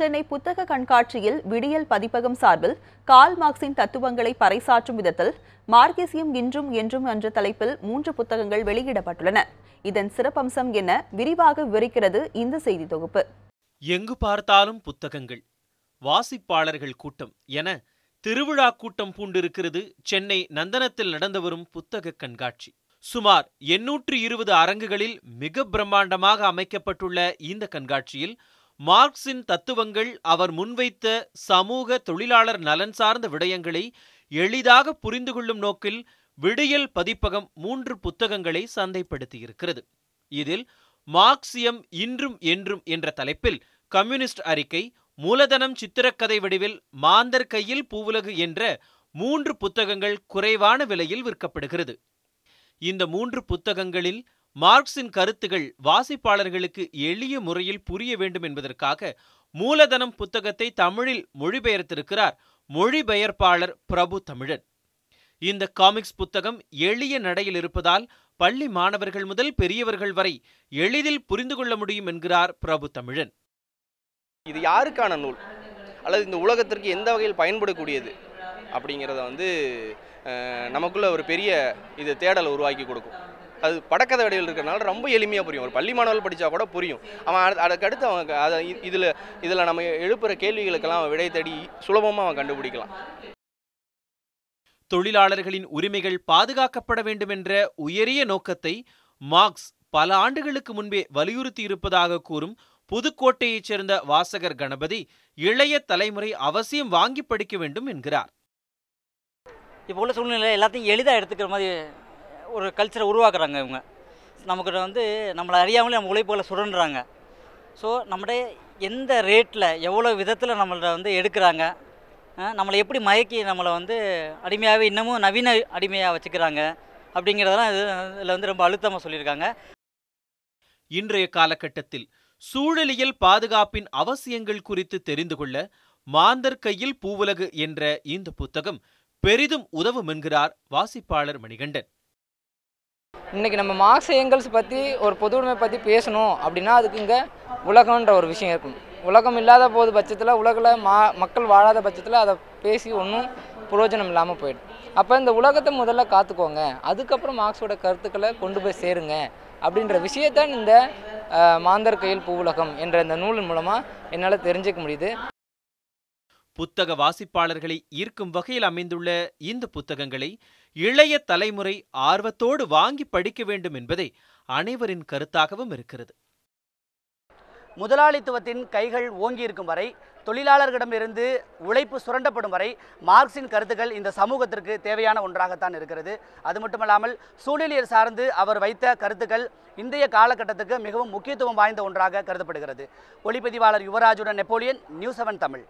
சென்னை புத்தக கண்காட்சியில் விடியல் பதிப்பகம் சார்பில் கால் மார்க்சின் தத்துவங்களை பறைசாற்றும் விதத்தில் மார்க்சியம் இன்றும் என்றும் என்ற தலைப்பில் மூன்று புத்தகங்கள் வெளியிடப்பட்டுள்ளன. இதன் சிறப்பம்சம் என விரிவாக விவரிக்கிறது இந்த செய்தி தொகுப்பு. எங்கு பார்த்தாலும் புத்தகங்கள். வாசிப்பாளர்கள் கூட்டம் என திருவிழா கூட்டம் பூண்டிருக்கிறது சென்னை நந்தனத்தில் நடந்து வரும் புத்தக கண்காட்சி. சுமார் எண்ணூற்று இருபது அரங்குகளில் மிக பிரம்மாண்டமாக அமைக்கப்பட்டுள்ள இந்த கண்காட்சியில் மார்க்சின் தத்துவங்கள் அவர் முன்வைத்த சமூக தொழிலாளர் நலன் சார்ந்த விடயங்களை எளிதாக புரிந்து கொள்ளும் நோக்கில் விடியல் பதிப்பகம் மூன்று புத்தகங்களை சந்தைப்படுத்தியிருக்கிறது. இதில் மார்க்சியம் இன்றும் என்றும் என்ற தலைப்பில் கம்யூனிஸ்ட் அறிக்கை மூலதனம் சித்திரக்கதை வடிவில் மாந்தர் கையில் பூவுலகு என்ற மூன்று புத்தகங்கள் குறைவான விலையில் விற்கப்படுகிறது. இந்த மூன்று புத்தகங்களில் மார்க்சின் கருத்துகள் வாசிப்பாளர்களுக்கு எளிய முறையில் புரிய வேண்டும் என்பதற்காக மூலதனம் புத்தகத்தை தமிழில் மொழிபெயர்த்திருக்கிறார் மொழிபெயர்ப்பாளர் பிரபு தமிழன். இந்த காமிக்ஸ் புத்தகம் எளிய நடையில் இருப்பதால் பள்ளி மாணவர்கள் முதல் பெரியவர்கள் வரை எளிதில் புரிந்து கொள்ள முடியும் என்கிறார் பிரபு தமிழன். இது யாருக்கான நூல்? அல்லது இந்த உலகத்திற்கு எந்த வகையில் பயன்படக்கூடியது? அப்படிங்கிறத வந்து நமக்குள்ள ஒரு பெரிய இது தேடலை உருவாக்கி கொடுக்கும். அது படக்கதை வடிவில் இருக்கிறனால ரொம்ப எளிமையாக புரியும். ஒரு பள்ளி மாணவர்கள் படித்தா கூட புரியும். அவன் அதுக்கடுத்து அவன் அதை இதில் இதில் நம்ம எழுப்புகிற கேள்விகளுக்கெல்லாம் அவன் விடை தேடி சுலபமாக அவன் கண்டுபிடிக்கலாம். தொழிலாளர்களின் உரிமைகள் பாதுகாக்கப்பட வேண்டுமென்ற உயரிய நோக்கத்தை மார்க்ஸ் பல ஆண்டுகளுக்கு முன்பே வலியுறுத்தியிருப்பதாக கூறும் புதுக்கோட்டையைச் சேர்ந்த வாசகர் கணபதி இளைய தலைமுறை அவசியம் வாங்கி படிக்க வேண்டும் என்கிறார். இப்போ உள்ள சூழ்நிலை எல்லாத்தையும் எளிதாக எடுத்துக்கிற மாதிரி ஒரு கல்ச்சரை உருவாக்குறாங்க இவங்க. நமக்கிட்ட வந்து நம்மளை அறியாமலே நம்ம உழைப்புகளை சுரண்டுறாங்க. ஸோ நம்முடைய எந்த ரேட்டில் எவ்வளோ விதத்தில் நம்மளை வந்து எடுக்கிறாங்க நம்மளை எப்படி மயக்கி நம்மளை வந்து அடிமையாகவே இன்னமும் நவீன அடிமையாக வச்சுக்கிறாங்க அப்படிங்கிறதெல்லாம் இது இதில் வந்து ரொம்ப அழுத்தமாக சொல்லியிருக்காங்க. இன்றைய காலகட்டத்தில் சூழலியல் பாதுகாப்பின் அவசியங்கள் குறித்து தெரிந்து கொள்ள மாந்தர் கையில் பூவுலகு என்ற இந்த புத்தகம் பெரிதும் உதவும் என்கிறார் வாசிப்பாளர் மணிகண்டன். இன்றைக்கி நம்ம மார்க்ஸ் ஏங்கல்ஸ் பற்றி ஒரு பொது உடைமை பற்றி பேசணும் அப்படின்னா அதுக்கு இங்கே உலகன்ற ஒரு விஷயம் இருக்கும் உலகம் இல்லாத போது பட்சத்தில் உலகில் மா மக்கள் வாழாத பட்சத்தில் அதை பேசி ஒன்றும் பிரயோஜனம் இல்லாமல் போயிடும். அப்போ இந்த உலகத்தை முதல்ல காத்துக்கோங்க. அதுக்கப்புறம் மார்க்ஸோட கருத்துக்களை கொண்டு போய் சேருங்க அப்படின்ற விஷயத்தான் இந்த மாந்தர் கையில் பூவுலகம் என்ற இந்த நூலின் மூலமாக என்னால் தெரிஞ்சுக்க முடியுது. புத்தக வாசிப்பாளர்களை ஈர்க்கும் வகையில் அமைந்துள்ள இந்த புத்தகங்களை இளைய தலைமுறை ஆர்வத்தோடு வாங்கி படிக்க வேண்டும் என்பதே அனைவரின் கருத்தாகவும் இருக்கிறது. முதலாளித்துவத்தின் கைகள் ஓங்கி இருக்கும் வரை தொழிலாளர்களிடமிருந்து உழைப்பு சுரண்டப்படும் வரை மார்க்சின் கருத்துக்கள் இந்த சமூகத்திற்கு தேவையான ஒன்றாகத்தான் இருக்கிறது. அது மட்டுமல்லாமல் சூழலியல் சார்ந்து அவர் வைத்த கருத்துக்கள் இன்றைய காலகட்டத்துக்கு மிகவும் முக்கியத்துவம் வாய்ந்த ஒன்றாக கருதப்படுகிறது. ஒளிப்பதிவாளர் யுவராஜுடன் நெப்போலியன் நியூஸ் செவன் தமிழ்.